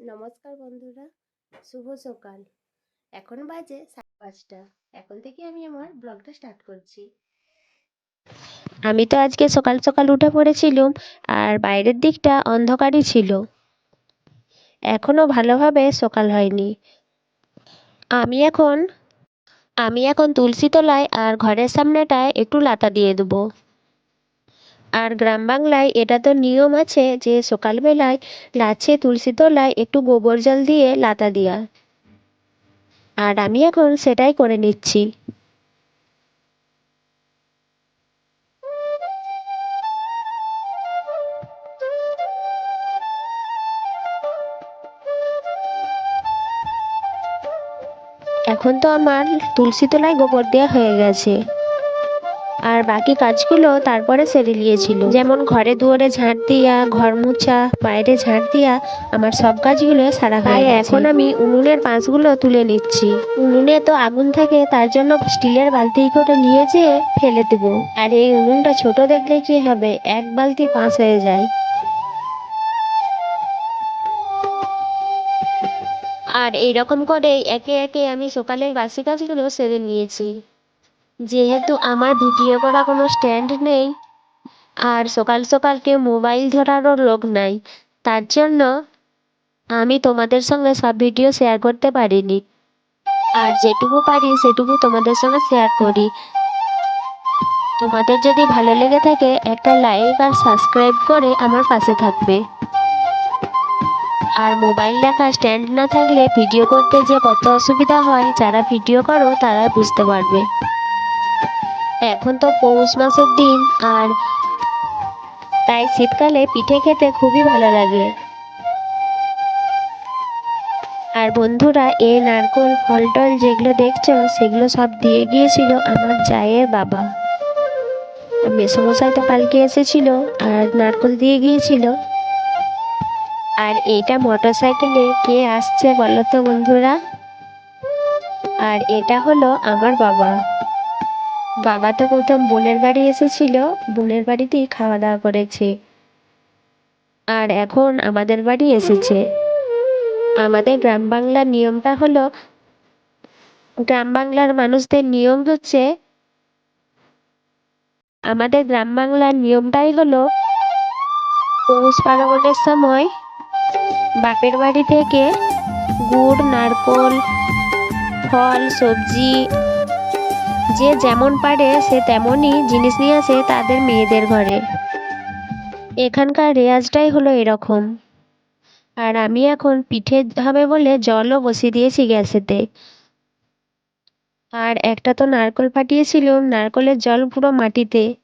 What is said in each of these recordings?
নমস্কার বন্ধুরা, শুভ সকাল। এখন বাজে সাড়ে পাঁচটা। এখন থেকে আমি আমার ব্লগটা স্টার্ট করছি। আমি তো আজকে সকাল সকাল উঠে পড়েছিলাম, আর বাইরের দিকটা অন্ধকারই ছিল। এখনও ভালোভাবে সকাল হয়নি। আমি এখন আমি এখন তুলসী তলায় আর ঘরের সামনেটায় একটু লাতা দিয়ে দেবো। আর গ্রাম বাংলায় এটা তো নিয়ম আছে যে সকালবেলায় গাছে তুলসী তলায় একটু গোবর জল দিয়ে লাতা দেওয়া আর আমি এখন সেটাই করে নিচ্ছি। এখন তো আমার তুলসী তলায় গোবর দেওয়া হয়ে গেছে। আর বাকি কাজগুলো তারপরে সেরে নিয়েছিল। যেমন ঘরে দুয়ারে ঝাঁট দিয়া ঘর মুছা বাইরে ঝাঁট দিয়া আমার সব কাজগুলো সারা হয়ে গেছে। এখন আমি উনুনের পাঁচগুলো তুলে নিচ্ছি। উনুনে তো আগুন থাকে তার জন্য স্টিলের বালতি করে নিয়ে যেয়ে ফেলে দেবো। আর এই উনুনটা ছোট দেখলে কি হবে? এক বালতি পাঁচ হয়ে যায়। আর এইরকম করে একে একে আমি সকালের বাসি কাজগুলো সেরে নিয়েছি। যেহেতু আমার ভিডিও করা কোনো স্ট্যান্ড নেই, আর সকাল সকাল কেউ মোবাইল ধরারও লোক নাই, তার জন্য আমি তোমাদের সঙ্গে সব ভিডিও শেয়ার করতে পারিনি। আর যেটুকু পারি সেটুকু তোমাদের সঙ্গে শেয়ার করি। তোমাদের যদি ভালো লেগে থাকে, একটা লাইক আর সাবস্ক্রাইব করে আমার পাশে থাকবে। আর মোবাইল রাখা স্ট্যান্ড না থাকলে ভিডিও করতে যে কত অসুবিধা হয়, যারা ভিডিও করো তারা বুঝতে পারবে। এখন তো পৌষ মাসের দিন আর তাই শীতকালে পিঠে খেতে খুবই ভালো লাগে। আর বন্ধুরা, এই নারকোল ফল টল যেগুলো দেখছ, সেগুলো সব দিয়ে গিয়েছিল আমার জায়ের বাবা। মেসমশাই তো কালকে এসেছিল আর নারকোল দিয়ে গিয়েছিল। আর এইটা মোটর সাইকেলে কে আসছে বলো তো বন্ধুরা? আর এটা হলো আমার বাবা। বাবা তো প্রথম বোনের বাড়ি এসেছিল, বোনের বাড়িতেই খাওয়া দাওয়া করেছে। আর এখন আমাদের বাড়ি এসেছে। আমাদের গ্রাম বাংলার নিয়মটা হলো, গ্রাম বাংলার মানুষদের নিয়ম হচ্ছে, আমাদের গ্রাম বাংলার নিয়মটাই হলো, পৌষ পার্বণের সময় বাপের বাড়ি থেকে গুড়, নারকোল, ফল, সবজি যে যেমন পারে সে তেমনই জিনিস নিয়ে আসে তাদের মেয়েদের ঘরে। এখানকার রেওয়াজটাই হলো এরকম। আর আমি এখন পিঠে হবে বলে জলও বসিয়ে দিয়েছি গ্যাসেতে। আর একটা তো নারকল ফাটিয়েছিলাম নারকোলের জল পুরো মাটিতে।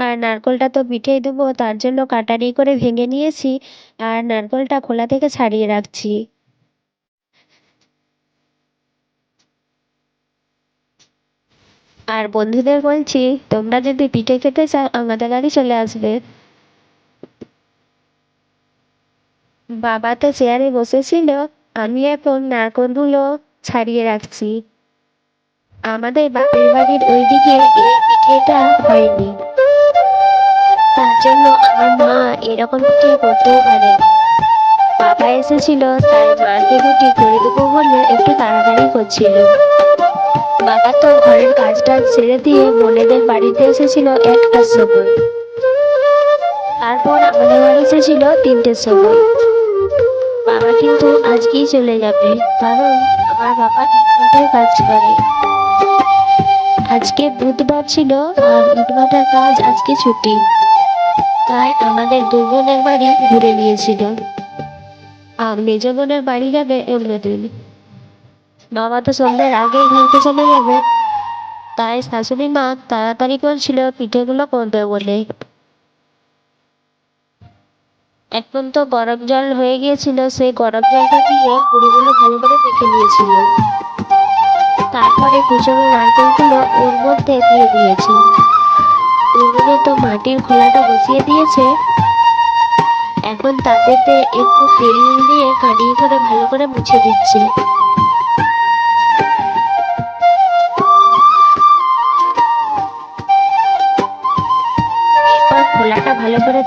আর নারকোলটা তো পিঠেই দেবো, তার জন্য কাটারি করে ভেঙে নিয়েছি, আর নারকলটা খোলা থেকে ছাড়িয়ে রাখছি। আর বন্ধুদের বলছি, তোমরা যদি পিঠে খেতে চাও, আমাদের বাড়ি চলে আসবে। বাবা তো চেয়ারে বসেছিল, আমি এখন নারকোলগুলো ছাড়িয়ে রাখছি। আমাদের বাপের বাড়ির ওইদিকে এই পিঠেটা হয়নি। তার জন্য আমার মা এরকম পিঠে করতেও পারে বাবা এসেছিল, তাই মাকে রুটি করে দেবো বলে একটু তাড়াতাড়ি করছিল। বাবা তো ঘরের কাজটা ছেড়ে দিয়ে বোনেদের বাড়িতে এসেছিল একটার সময় তারপর আমাদের বাড়ি এসেছিল তিনটের সময় বাবা কিন্তু আজকেই চলে যাবে, কারণ আমার বাবা ইটভাটার কাজ করে। আজকে বুধবার ছিল আর ইটভাটার কাজ আজকে ছুটি। তাই আমাদের দুজনের বাড়ি ঘুরে নিয়েছিল। আর মেজ বোনের বাড়ি যাবে অন্যদিন। বাবা তো সন্ধ্যের আগেই ঘুরতে চলে যাবে। তাই শাশুড়ি মা তাড়াতাড়ি করছিল পিঠেগুলো করবে বলে। এখন তো গরম জল হয়ে গিয়েছিল, সেই গরম জলটা দিয়ে পুরিগুলো ভালো করে মেখে নিয়েছিল। তারপরে কুচনো নারকেলগুলো ওর মধ্যে দিয়ে দিয়েছি। উনুনে তো মাটির খোলাটা বসিয়ে দিয়েছে। এখন তাতেতে একটু তেল দিয়ে কাটিয়ে করে ভালো করে মুছে দিচ্ছি।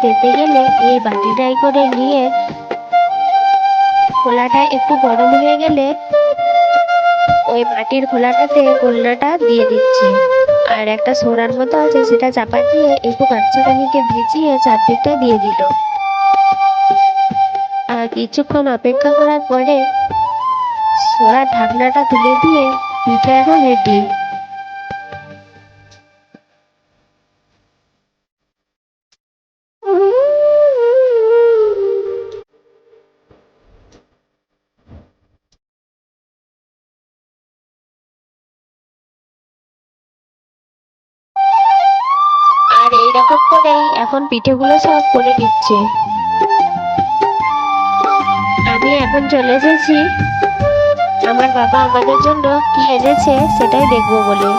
তেতে গেলে এই বাটিটাই করে নিয়ে খোলাটা একটু গরম হয়ে গেলে ওই মাটির খোলাটাতে গোলনাটা দিয়ে দিচ্ছি। আর একটা সোনার মতো আছে, সেটা চাপা দিয়ে একটু কাঁচাকানিকে ভিজিয়ে চারদিকটা দিয়ে দিল। আর কিছুক্ষণ অপেক্ষা করার পরে সোনার ঢাকনাটা তুলে দিয়ে পিঠা এখন রেডি। এখন পিঠেগুলো সব করে দিচ্ছে। আমি এখন চলে এসেছি। আমার বাবা আমাদের জন্য কি এনেছে সেটাই দেখব বলে।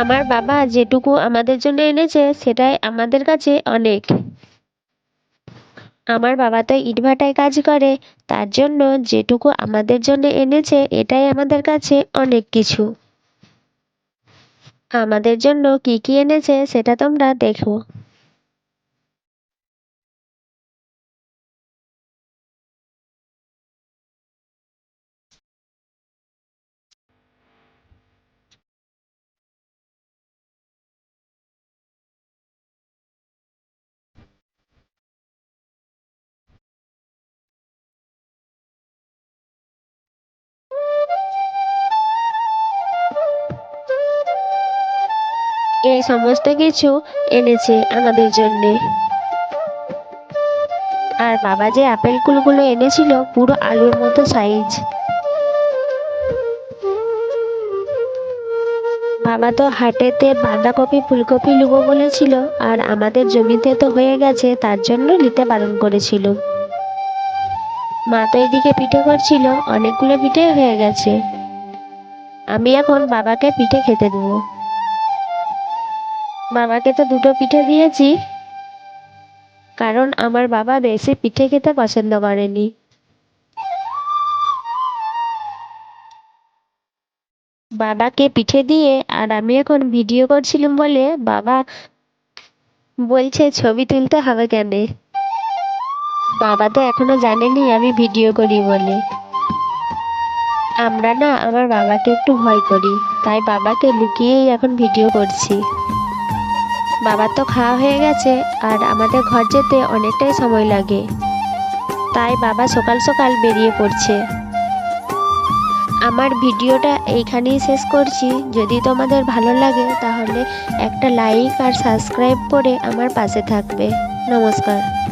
আমার বাবা যেটুকু আমাদের জন্য এনেছে সেটাই আমাদের কাছে অনেক। আমার বাবা তো ইটভাটায় কাজ করে, তার জন্য যেটুকু আমাদের জন্য এনেছে এটাই আমাদের কাছে অনেক কিছু। আমাদের জন্য কি কি এনেছে সেটা তোমরা দেখো। এই সমস্ত কিছু এনেছে আমাদের জন্যে। আর বাবা যে আপেল কুলগুলো এনেছিল পুরো আলুর মতো সাইজ বাবা তো হাটেতে বাঁধাকপি, ফুলকপি লুবো বলেছিল আর আমাদের জমিতে তো হয়ে গেছে, তার জন্য নিতে বারণ করেছিল। মা তো এদিকে পিঠে করছিল, অনেকগুলো পিঠে হয়ে গেছে। আমি এখন বাবাকে পিঠে খেতে দেবো। বাবাকে তো দুটো পিঠে দিয়েছি। কারণ আমার বাবা বেশি পিঠে খেতে পছন্দ করেনি। বাবাকে পিঠে দিয়ে আর আমি এখন ভিডিও করছিলাম বলে বাবা বলছে, ছবি তুলতে হবে কেন? বাবা তো এখনও জানেনি আমি ভিডিও করি বলে। আমরা না আমার বাবাকে একটু ভয় করি, তাই বাবাকে লুকিয়েই এখন ভিডিও করছি। বাবার তো খাওয়া হয়ে গেছে আর আমাদের ঘর যেতে অনেকটাই সময় লাগে। তাই বাবা সকাল সকাল বেরিয়ে পড়ছে। আমার ভিডিওটা এইখানেই শেষ করছি। যদি তোমাদের ভালো লাগে তাহলে একটা লাইক আর সাবস্ক্রাইব করে আমার পাশে থাকবে। নমস্কার।